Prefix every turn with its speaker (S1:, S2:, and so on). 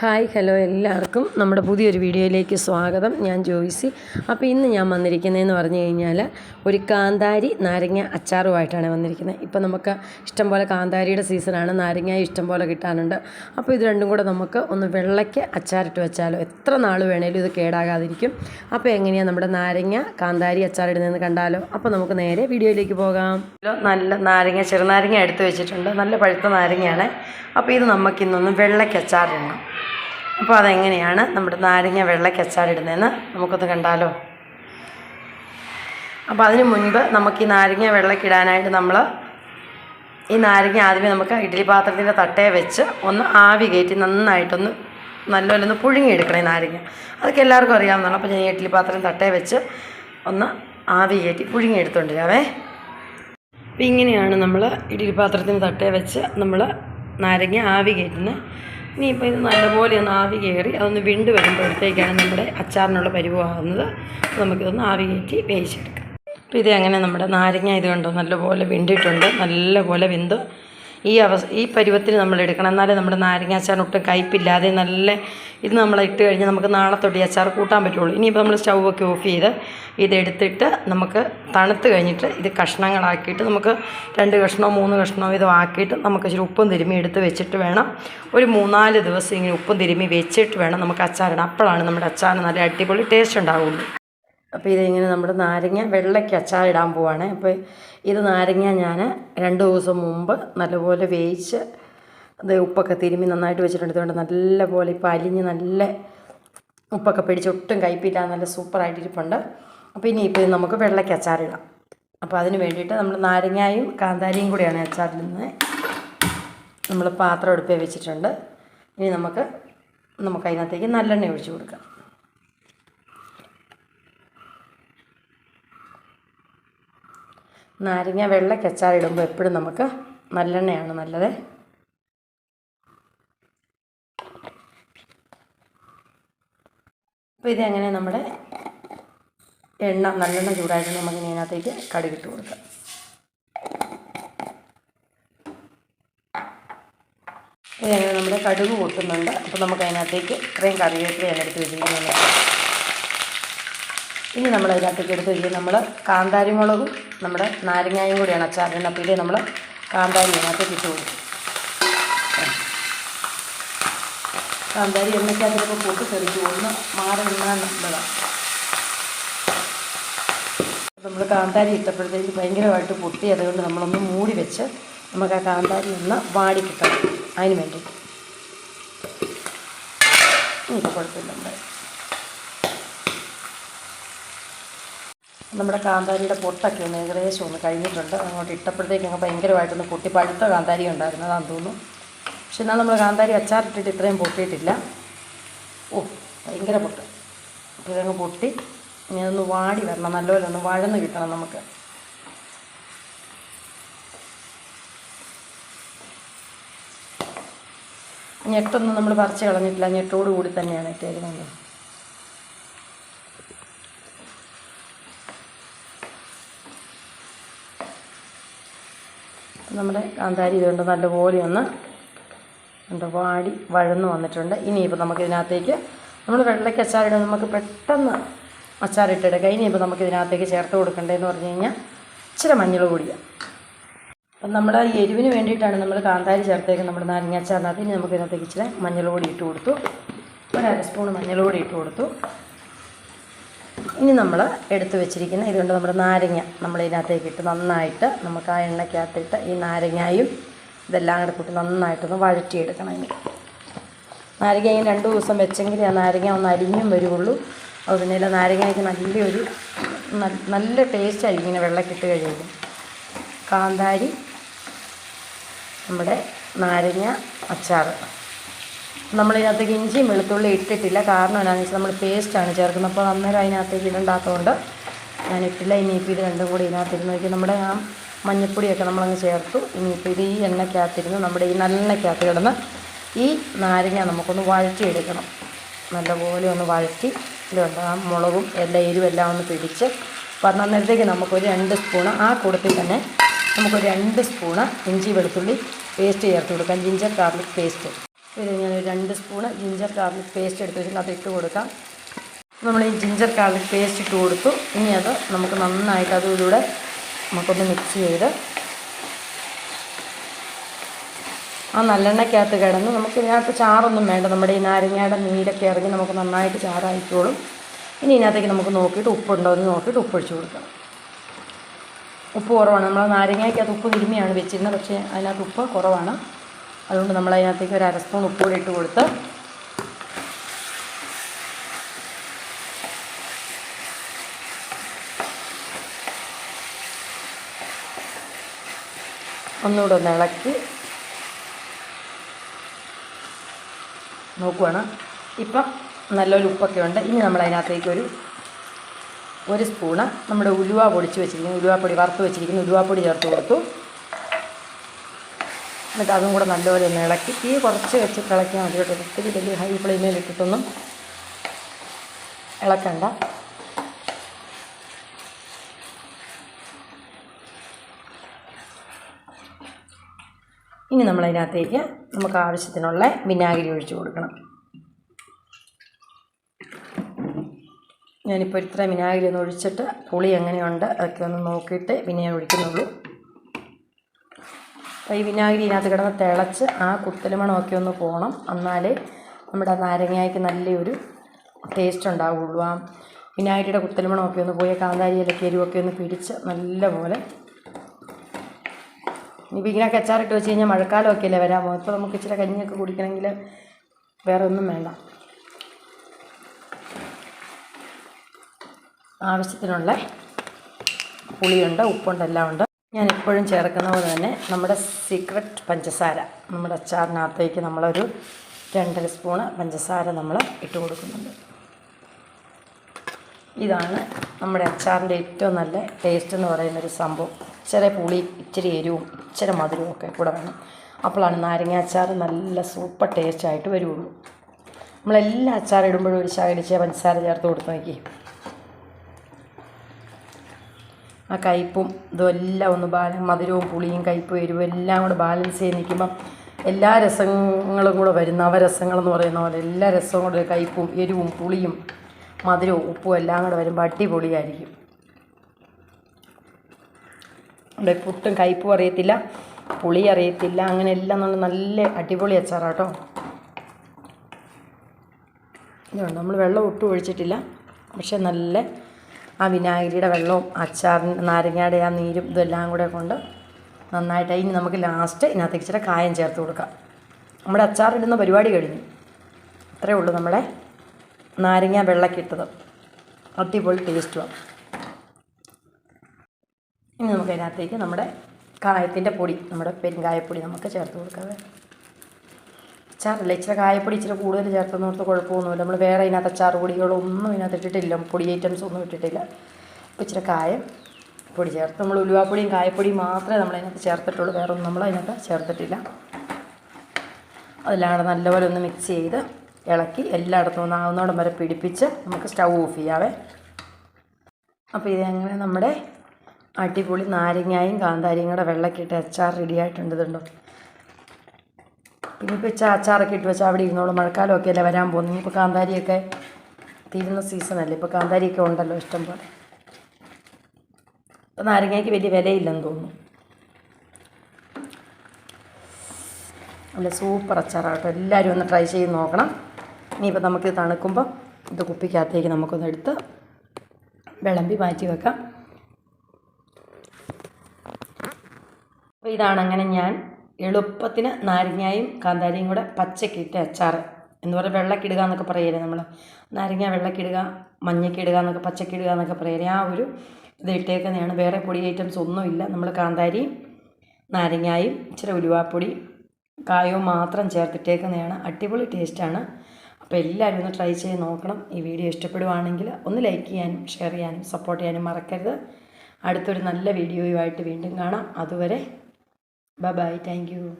S1: Hi hello എല്ലാവർക്കും നമ്മുടെ പുതിയൊരു വീഡിയോയിലേക്ക് സ്വാഗതം. ഞാൻ ജോയിസി. അപ്പോൾ ഇന്ന് ഞാൻ വന്നിരിക്കുന്നതെന്ന് പറഞ്ഞു കഴിഞ്ഞാൽ ഒരു കാന്താരി നാരങ്ങ അച്ചാറുമായിട്ടാണ് വന്നിരിക്കുന്നത്. ഇപ്പോൾ നമുക്ക് ഇഷ്ടംപോലെ കാന്താരിയുടെ സീസണാണ് നാരങ്ങ ഇഷ്ടംപോലെ കിട്ടാനുണ്ട്. അപ്പോൾ ഇത് രണ്ടും കൂടെ നമുക്ക് ഒന്ന് വെള്ളയ്ക്ക് അച്ചാറിട്ട് വെച്ചാലോ? എത്ര നാൾ വേണേലും ഇത് കേടാകാതിരിക്കും. അപ്പോൾ എങ്ങനെയാണ് നമ്മുടെ നാരങ്ങ കാന്താരി അച്ചാറിടുന്നതെന്ന് കണ്ടാലോ? അപ്പോൾ നമുക്ക് നേരെ വീഡിയോയിലേക്ക് പോകാം. നല്ല നാരങ്ങ ചെറുനാരങ്ങ എടുത്ത് വെച്ചിട്ടുണ്ട്. നല്ല പഴുത്ത നാരങ്ങയാണ്. അപ്പോൾ ഇത് നമുക്കിന്നൊന്ന് വെള്ളയ്ക്ക് അച്ചാറിടണം. അപ്പോൾ അതെങ്ങനെയാണ് നമ്മുടെ നാരങ്ങ വെള്ള അച്ചാറിടുന്നതെന്ന് നമുക്കൊന്ന് കണ്ടാലോ? അപ്പോൾ അതിന് മുൻപ് നമുക്ക് ഈ നാരങ്ങ വെള്ളക്കിടാനായിട്ട് നമ്മൾ ഈ നാരങ്ങ ആദ്യമേ നമുക്ക് ഇഡ്ഡലി പാത്രത്തിന്റെ തട്ടയെ വെച്ച് ഒന്ന് ആവി കയറ്റി നന്നായിട്ടൊന്ന് നല്ലപോലെ ഒന്ന് പുഴുങ്ങിയെടുക്കണം ഈ നാരങ്ങ. അതൊക്കെ എല്ലാവർക്കും അറിയാവുന്നതാണ്. അപ്പോൾ ഞാൻ ഈ ഇഡ്ഡലി പാത്രം തട്ടയെ വെച്ച് ഒന്ന് ആവി കയറ്റി പുഴുങ്ങിയെടുത്തോണ്ടിരാവേ. അപ്പോൾ ഇങ്ങനെയാണ് നമ്മൾ ഇഡ്ഡലി പാത്രത്തിന്റെ തട്ടയെ വെച്ച് നമ്മൾ നാരങ്ങ ആവി കയറ്റുന്നത് ഇനിയിപ്പോൾ ഇത് നല്ലപോലെ ഒന്ന് ആവി കയറി അതൊന്ന് വിണ്ട് വരുമ്പോഴത്തേക്കാണ് നമ്മുടെ അച്ചാറിനുള്ള പരിവാകുന്നത്. നമുക്കിതൊന്ന് ആവി കയറ്റി വേവിച്ചെടുക്കാം. അപ്പോൾ ഇത് അങ്ങനെ നമ്മുടെ നാരങ്ങ ഇത് കണ്ടോ നല്ലപോലെ വിണ്ടിട്ടുണ്ട്. നല്ലപോലെ വെന്ത്. ഈ അവസ്ഥ ഈ പരുവത്തിൽ നമ്മൾ എടുക്കണം. എന്നാലേ നമ്മുടെ നാരങ്ങ അച്ചാറിന് ഒട്ടും കയ്പില്ലാതെ നല്ല ഇത് നമ്മൾ ഇട്ട് കഴിഞ്ഞാൽ നമുക്ക് നാളെ തൊട്ട് അച്ചാർ കൂട്ടാൻ പറ്റുള്ളൂ. ഇനിയിപ്പോൾ നമ്മൾ സ്റ്റൗവൊക്കെ ഓഫ് ചെയ്ത് ഇതെടുത്തിട്ട് നമുക്ക് തണുത്ത് കഴിഞ്ഞിട്ട് ഇത് കഷ്ണങ്ങളാക്കിയിട്ട് നമുക്ക് രണ്ട് കഷ്ണമോ മൂന്ന് കഷ്ണമോ ഇതോ ആക്കിയിട്ട് നമുക്ക് ഇച്ചിരി ഉപ്പും തിരുമ്മി എടുത്ത് വെച്ചിട്ട് വേണം. ഒരു മൂന്നാൽ ദിവസം ഇങ്ങനെ ഉപ്പും തിരുമ്മി വെച്ചിട്ട് വേണം നമുക്ക് അച്ചാറിടാം അപ്പോഴാണ് നമ്മുടെ അച്ചാറിന് നല്ല അടിപൊളി ടേസ്റ്റ് ഉണ്ടാവുള്ളൂ. അപ്പോൾ ഇതിങ്ങനെ നമ്മുടെ നാരങ്ങ വെള്ളയ്ക്ക് അച്ചാറിടാൻ പോവാണ്. അപ്പോൾ ഇത് നാരങ്ങ ഞാൻ രണ്ട് ദിവസം മുമ്പ് നല്ലപോലെ വേവിച്ച് അത് ഉപ്പൊക്കെ തിരുമ്മി നന്നായിട്ട് വെച്ചിട്ടുണ്ട്. ഇതുകൊണ്ട് നല്ലപോലെ ഇപ്പോൾ അലിഞ്ഞ് നല്ല ഉപ്പൊക്കെ പിടിച്ച് ഒട്ടും കയ്പില്ല നല്ല സൂപ്പറായിട്ട് ഇരിപ്പുണ്ട്. അപ്പോൾ ഇനി ഇപ്പോൾ നമുക്ക് വെള്ളയ്ക്ക് അച്ചാറിടാം അപ്പോൾ അതിന് വേണ്ടിയിട്ട് നമ്മൾ നാരങ്ങയും കാന്താരിയും കൂടിയാണ് അച്ചാറിടുന്നത് നമ്മൾ പാത്രം എടുപ്പേ വെച്ചിട്ടുണ്ട്. ഇനി നമുക്ക് നമുക്ക് അതിനകത്തേക്ക് നല്ലെണ്ണ ഒഴിച്ചു കൊടുക്കാം. നാരങ്ങ വെള്ളയ്ക്ക് അച്ചാറിടുമ്പോൾ എപ്പോഴും നമുക്ക് നല്ലെണ്ണയാണ് നല്ലത്. അപ്പോൾ ഇതങ്ങനെ നമ്മുടെ എണ്ണ നല്ലെണ്ണ ചൂടായിട്ട് നമുക്ക് ഇതിനകത്തേക്ക് കടുകിട്ട് കൊടുക്കാം. ഇതങ്ങനെ നമ്മുടെ കടുക് പൊട്ടുന്നുണ്ട്. അപ്പോൾ നമുക്ക് അതിനകത്തേക്ക് ഇത്രയും കറിവേപ്പിലയാണ് എടുത്ത് വെച്ചിരിക്കുന്നത്. ഇനി നമ്മൾ അതിനകത്തേക്ക് എടുത്ത് വെച്ചാൽ നമ്മൾ കാന്താരി മുളകും നമ്മുടെ നാരങ്ങായും കൂടിയാണ് അച്ചാറിന് അപ്പോൾ ഇത് നമ്മൾ കാന്താരി അതിനകത്തേക്ക് ഇട്ട് കൊടുക്കും. കാന്താരി എണ്ണയ്ക്കകത്തിപ്പോൾ പൊട്ടി തെറിച്ച് ഒന്ന് മാറി നിന്നാണ് നമ്മൾ കാന്താരി ഇട്ടപ്പോഴത്തേക്ക് ഭയങ്കരമായിട്ട് പൊട്ടി അതുകൊണ്ട് നമ്മളൊന്ന് മൂടി വെച്ച് നമുക്ക് ആ കാന്താരി ഒന്ന് വാടി കിട്ടണം. അതിന് വേണ്ടി. ഇപ്പോൾ കുഴപ്പമില്ല. നമ്മുടെ നമ്മുടെ കാന്താരിയുടെ പൊട്ടൊക്കെ ഒന്ന് ഏകദേശം ഒന്ന് കഴിഞ്ഞിട്ടുണ്ട്. അങ്ങോട്ട് ഇട്ടപ്പോഴത്തേക്കും അങ്ങ് ഭയങ്കരമായിട്ടൊന്ന് പൊട്ടി. പഴുത്ത കാന്താരി ഉണ്ടായിരുന്നു അതാണെന്ന് തോന്നുന്നു. പക്ഷെ എന്നാൽ നമ്മൾ കാന്താരി അച്ചാറിട്ടിട്ട് ഇത്രയും പൊട്ടിയിട്ടില്ല. ഓ ഭയങ്കര പൊട്ട്. അപ്പോൾ ഇതങ്ങ് പൊട്ടി. ഇനി അതൊന്ന് വാടി വരണം. നല്ലപോലെ ഒന്ന് വഴന്ന് കിട്ടണം നമുക്ക്. ഞെട്ടൊന്നും നമ്മൾ പറിച്ച് കളഞ്ഞിട്ടില്ല. ഞെട്ടോടുകൂടി തന്നെയാണ് ഇട്ടേക്കുന്നത് നമ്മുടെ കാന്താരി ഇതുകൊണ്ട് നല്ലപോലെ ഒന്ന് ഉണ്ട് വാടി വഴന്ന് വന്നിട്ടുണ്ട്. ഇനിയിപ്പോൾ നമുക്ക് ഇതിനകത്തേക്ക് നമ്മൾ വെള്ളയ്ക്ക് അച്ചാറിടും നമുക്ക് പെട്ടെന്ന് അച്ചാറിട്ടെടുക്കാം ഇനിയിപ്പോൾ നമുക്ക് ഇതിനകത്തേക്ക് ചേർത്ത് കൊടുക്കേണ്ടതെന്ന് പറഞ്ഞു കഴിഞ്ഞാൽ ഇച്ചിരി മഞ്ഞൾ പൊടിയാണ് അപ്പം നമ്മുടെ ഈ എരിവിന് വേണ്ടിയിട്ടാണ് നമ്മൾ കാന്താരി ചേർത്തേക്ക് നമ്മൾ നാരങ്ങ അച്ചാറിനകത്ത് ഇനി നമുക്ക് ഇതിനകത്തേക്ക് ഇച്ചിരി മഞ്ഞൾ കൂടി ഇട്ട് കൊടുത്തു. ഒരു അര സ്പൂൺ മഞ്ഞൾ കൂടി ഇട്ട് കൊടുത്തു. ഇനി നമ്മൾ എടുത്തു വെച്ചിരിക്കുന്ന ഇതുകൊണ്ട് നമ്മുടെ നാരങ്ങ നമ്മൾ ഇതിനകത്തേക്ക് ഇട്ട് നന്നായിട്ട് നമുക്ക് ആ എണ്ണയ്ക്കകത്തിട്ട് ഈ നാരങ്ങയും ഇതെല്ലാം കൂടെ കൂട്ടി നന്നായിട്ടൊന്ന് വഴറ്റിയെടുക്കണം ഇനി നാരങ്ങ ഇങ്ങനെ രണ്ട് ദിവസം വെച്ചെങ്കിൽ ആ നാരങ്ങ ഒന്ന് അരിഞ്ഞും വരുള്ളൂ അത് പിന്നെ നാരങ്ങയ്ക്ക് നല്ലൊരു നല്ല ടേസ്റ്റ് ആയിരിക്കും ഇങ്ങനെ വെള്ളക്കിട്ട് കഴിയുമ്പോൾ കാന്താരി നമ്മുടെ നാരങ്ങ അച്ചാർ നമ്മളിതിനകത്തേക്ക് ഇഞ്ചിയും വെളുത്തുള്ളി ഇട്ടിട്ടില്ല. കാരണം എന്താണെന്ന് വെച്ചാൽ നമ്മൾ പേസ്റ്റാണ് ചേർക്കുന്നത്. അപ്പോൾ അന്നേരം അതിനകത്തേക്ക് ഇടണ്ടാത്തതുകൊണ്ട് ഞാൻ ഇട്ടില്ല ഇനിയിപ്പോൾ ഇത് രണ്ടും കൂടി ഇതിനകത്തിരുന്ന് നോക്കി. നമ്മുടെ ആ മഞ്ഞപ്പൊടിയൊക്കെ നമ്മളങ്ങ് ചേർത്തു. ഇനിയിപ്പോൾ ഇത് ഈ എണ്ണയ്ക്കകത്തിരുന്ന് നമ്മുടെ ഈ നല്ലെണ്ണയ്ക്കകത്ത് കിടന്ന് ഈ നാരങ്ങ നമുക്കൊന്ന് വഴറ്റിയെടുക്കണം. നല്ലപോലെ ഒന്ന് വഴറ്റി. ഇതുണ്ട് ആ മുളകും എല്ലാം എരിവും എല്ലാം ഒന്ന് പിടിച്ച്. അപ്പം നേരത്തേക്ക് നമുക്കൊരു രണ്ട് സ്പൂണ് ആ കൂടത്തിൽ തന്നെ നമുക്കൊരു രണ്ട് സ്പൂണ് ഇഞ്ചി വെളുത്തുള്ളി പേസ്റ്റ് ചേർത്ത് കൊടുക്കാം. ജിഞ്ചർ ഗാർലിക് പേസ്റ്റ് ഇത് ഞാൻ രണ്ട് സ്പൂണ് ജിഞ്ചർ ഗാർലിക് പേസ്റ്റ് എടുത്ത് വെച്ചിട്ട് അത് ഇട്ട് കൊടുക്കാം. നമ്മൾ ഈ ജിഞ്ചർ ഗാർലിക് പേസ്റ്റ് ഇട്ട് കൊടുത്തു. ഇനി അത് നമുക്ക് നന്നായിട്ട് അതും ഇതിലൂടെ നമുക്കൊന്ന് മിക്സ് ചെയ്ത് ആ നല്ലെണ്ണയ്ക്കകത്ത് കിടന്ന് നമുക്ക് ഇതിനകത്ത് ചാറൊന്നും വേണ്ട. നമ്മുടെ ഈ നാരങ്ങയുടെ നീരൊക്കെ ഇറങ്ങി നമുക്ക് നന്നായിട്ട് ചാറായിക്കോളും. ഇനി ഇതിനകത്തേക്ക് നമുക്ക് നോക്കിയിട്ട് ഉപ്പുണ്ടോ എന്ന് നോക്കിയിട്ട് ഉപ്പ് കൊടുക്കാം. ഉപ്പ് കുറവാണ്. നമ്മൾ നാരങ്ങയ്ക്കകത്ത് ഉപ്പ് തിരുമ്മിയാണ് വെച്ചിരുന്നത്. പക്ഷേ അതിനകത്ത് ഉപ്പ് കുറവാണ്. അതുകൊണ്ട് നമ്മൾ അതിനകത്തേക്ക് ഒരു അര സ്പൂൺ ഉപ്പ് കൂടി ഇട്ട് കൊടുത്ത് ഒന്നുകൂടെ ഒന്ന് ഇളക്കി നോക്കുവാണ്. ഇപ്പം നല്ലൊരു ഉപ്പൊക്കെ ഉണ്ട്. ഇനി നമ്മൾ അതിനകത്തേക്ക് ഒരു ഒരു സ്പൂണ് നമ്മുടെ ഉലുവ പൊടിച്ച് വെച്ചിരിക്കുന്നു. ഉലുവാപ്പൊടി വറുത്ത് വെച്ചിരിക്കുന്നു. ഉലുവാപ്പൊടി ചേർത്ത് കൊടുത്തു. എന്നിട്ട് അതും കൂടെ നല്ലപോലെ ഒന്ന് ഇളക്കി. തീ കുറച്ച് വെച്ച് ഇളക്കിയാൽ മതി കേട്ടോ ഒത്തിരി വലിയ ഹൈ ഫ്ലെയിമിൽ ഇട്ടിട്ടൊന്നും ഇളക്കണ്ട. ഇനി നമ്മൾ നമ്മളതിനകത്തേക്ക് നമുക്ക് ആവശ്യത്തിനുള്ള വിനാഗിരി ഒഴിച്ചു കൊടുക്കണം. ഞാനിപ്പോൾ ഇത്ര വിനാഗിരി ഒന്ന് ഒഴിച്ചിട്ട് പുളി എങ്ങനെയുണ്ട് അതൊക്കെ ഒന്ന് നോക്കിയിട്ട് പിന്നെ ഞാൻ ഒഴിക്കുന്നുള്ളൂ. ഈ വിനാഗിരി ഇതിനകത്ത് കിടന്ന് തിളച്ച് ആ കുത്തൽ മണമൊക്കെ ഒന്ന് പോകണം എന്നാലേ നമ്മുടെ നാരങ്ങയ്ക്ക് നല്ലൊരു ടേസ്റ്റ് ഉണ്ടാവുള്ളൂ. ആ വിനാഗിരിയുടെ കുത്തൽ മണമൊക്കെ ഒന്ന് പോയി കാന്താരിയിലൊക്കെ എരിവൊക്കെ ഒന്ന് പിടിച്ച് നല്ലപോലെ. ഇനിയിപ്പോൾ ഇങ്ങനെയൊക്കെ അച്ചാറിട്ട് വെച്ച് കഴിഞ്ഞാൽ മഴക്കാലമൊക്കെ അല്ലേ വരാൻ പോകും ഇപ്പോൾ നമുക്ക് ഇച്ചിരി കഞ്ഞിയൊക്കെ കുടിക്കണമെങ്കിൽ വേറെ ഒന്നും വേണ്ട. ആവശ്യത്തിനുള്ള പുളിയുണ്ട് ഉപ്പുണ്ട് എല്ലാം ഉണ്ട്. ഞാൻ എപ്പോഴും ചേർക്കുന്ന പോലെ തന്നെ നമ്മുടെ സീക്രട്ട് പഞ്ചസാര നമ്മുടെ അച്ചാറിനകത്തേക്ക് നമ്മളൊരു രണ്ടര സ്പൂണ് പഞ്ചസാര നമ്മൾ ഇട്ട് കൊടുക്കുന്നുണ്ട്. ഇതാണ് നമ്മുടെ അച്ചാറിന്റെ ഏറ്റവും നല്ല ടേസ്റ്റ് എന്ന് പറയുന്നൊരു സംഭവം. ഇച്ചിരി പുളി ഇച്ചിരി എരിവും ഇച്ചിരി മധുരവും ഒക്കെ കൂടെ വേണം. അപ്പോഴാണ് നാരങ്ങ അച്ചാർ നല്ല സൂപ്പർ ടേസ്റ്റായിട്ട് വരുള്ളൂ. നമ്മളെല്ലാ അച്ചാർ ഇടുമ്പോഴും ഒരു ശകലിച്ച് പഞ്ചസാര ചേർത്ത് കൊടുത്ത് നോക്കി ആ കയ്പും ഇതും എല്ലാം ഒന്ന് ബാല മധുരവും പുളിയും കയ്പും എരിവും എല്ലാം കൂടെ ബാലൻസ് ചെയ്ത് നിൽക്കുമ്പം എല്ലാ രസങ്ങളും കൂടെ വരും. നവരസങ്ങളെന്ന് പറയുന്ന പോലെ എല്ലാ രസവും കൂടെ കയ്പും എരിവും പുളിയും മധുരവും ഉപ്പും എല്ലാം കൂടെ വരുമ്പോൾ അടിപൊളിയായിരിക്കും. ഇവിടെ പുട്ടും കയ്പും അറിയത്തില്ല പുളി അറിയത്തില്ല അങ്ങനെ എല്ലാം നമ്മൾ നല്ല അടിപൊളി അച്ചാറാട്ടോ. ഇതുണ്ട്. നമ്മൾ വെള്ളം ഒട്ടും ഒഴിച്ചിട്ടില്ല. പക്ഷെ നല്ല ആ വിനാഗിരിയുടെ വെള്ളവും അച്ചാറിന് നാരങ്ങയുടെ ആ നീരും ഇതെല്ലാം കൂടെ കൊണ്ട് നന്നായിട്ട് ഇനി നമുക്ക് ലാസ്റ്റ് ഇതിനകത്തേക്ക് ഇച്ചിരി കായം ചേർത്ത് കൊടുക്കാം. നമ്മുടെ അച്ചാറിടുന്ന പരിപാടി കഴിഞ്ഞു. അത്രയേ ഉള്ളൂ നമ്മുടെ നാരങ്ങ വെള്ളക്കിട്ടത് അടിപൊളി ടേസ്റ്റുമാണ് ഇനി നമുക്ക് അതിനകത്തേക്ക് നമ്മുടെ കായത്തിന്റെ പൊടി നമ്മുടെ പെരുങ്കായപ്പൊടി നമുക്ക് ചേർത്ത് കൊടുക്കാതെ അച്ചാറല്ല. ഇച്ചിരി കായപ്പൊടി ഇച്ചിരി കൂടുതൽ ചേർത്തെന്നോർത്ത് കുഴപ്പമൊന്നുമില്ല. നമ്മൾ വേറെ ഇതിനകത്ത് അച്ചാർ പൊടികളൊന്നും ഇതിനകത്ത് ഇട്ടിട്ടില്ല. പൊടി ഐറ്റംസ് ഒന്നും ഇട്ടിട്ടില്ല. അപ്പോൾ ഇച്ചിരി കായം പൊടി ചേർത്ത് നമ്മൾ ഉലുവാപ്പൊടിയും കായപ്പൊടിയും മാത്രമേ നമ്മൾ അതിനകത്ത് ചേർത്തിട്ടുള്ളൂ. വേറെ ഒന്നും നമ്മൾ അതിനകത്ത് ചേർത്തിട്ടില്ല. അതിലാണ് നല്ലപോലെ ഒന്ന് മിക്സ് ചെയ്ത് ഇളക്കി എല്ലായിടത്തും ഒന്ന് ആവുന്നോടം വരെ പിടിപ്പിച്ച് നമുക്ക് സ്റ്റൗ ഓഫ് ചെയ്യാവേ. അപ്പോൾ ഇതെങ്ങനെ നമ്മുടെ അടിപൊളി നാരങ്ങായും കാന്താരിയും കൂടെ വെള്ളക്കിട്ട് അച്ചാർ റെഡി ആയിട്ടുണ്ട് ഇതുണ്ടോ? പിന്നെ ഇപ്പോൾ ഇച്ചാ അച്ചാറൊക്കെ ഇട്ട് വെച്ചാൽ അവിടെ ഇരുന്നോളൂ. മഴക്കാലമൊക്കെ അല്ലേ വരാൻ പോകുന്നു ഇനിയിപ്പോൾ കാന്താരിയൊക്കെ തീരുന്ന സീസണല്ലേ ഇപ്പോൾ കാന്താരിയൊക്കെ ഉണ്ടല്ലോ ഇഷ്ടം പോലെ. ഇപ്പോൾ നാരങ്ങയ്ക്ക് വലിയ വിലയില്ലെന്ന് തോന്നുന്നു. നല്ല സൂപ്പർ അച്ചാറാട്ടോ. എല്ലാവരും ഒന്ന് ട്രൈ ചെയ്ത് നോക്കണം. ഇനിയിപ്പോൾ നമുക്ക് തണുക്കുമ്പോൾ ഇത് കുപ്പിക്കകത്തേക്ക് നമുക്കൊന്ന് എടുത്ത് വിളമ്പി മാറ്റി വെക്കാം. അപ്പോൾ ഇതാണ് അങ്ങനെ ഞാൻ എളുപ്പത്തിന് നാരങ്ങയും കാന്താരിയും കൂടെ പച്ചക്കിട്ട് അച്ചാർ എന്ന് പറഞ്ഞാൽ വെള്ളക്കിടുക എന്നൊക്കെ പറയരുത് നമ്മൾ നാരങ്ങ വെള്ളക്കിടുക മഞ്ഞക്കിടുക എന്നൊക്കെ പച്ചക്കിടുക എന്നൊക്കെ പറയരുത് ആ ഒരു ഇത് ഇട്ടേക്കുന്നതാണ്. വേറെ പൊടി ഐറ്റംസ് ഒന്നുമില്ല. നമ്മൾ കാന്താരിയും നാരങ്ങായും ഇച്ചിരി ഉലുവാപ്പൊടി കായവും മാത്രം ചേർത്തിട്ടേക്കുന്നതാണ്. അടിപൊളി ടേസ്റ്റാണ്. അപ്പോൾ എല്ലാവരും ഒന്ന് ട്രൈ ചെയ്ത് നോക്കണം. ഈ വീഡിയോ ഇഷ്ടപ്പെടുവാണെങ്കിൽ ഒന്ന് ലൈക്ക് ചെയ്യാനും ഷെയർ ചെയ്യാനും സപ്പോർട്ട് ചെയ്യാനും മറക്കരുത്. അടുത്തൊരു നല്ല വീഡിയോയുമായിട്ട് വീണ്ടും കാണാം. അതുവരെ Bye bye. Thank you.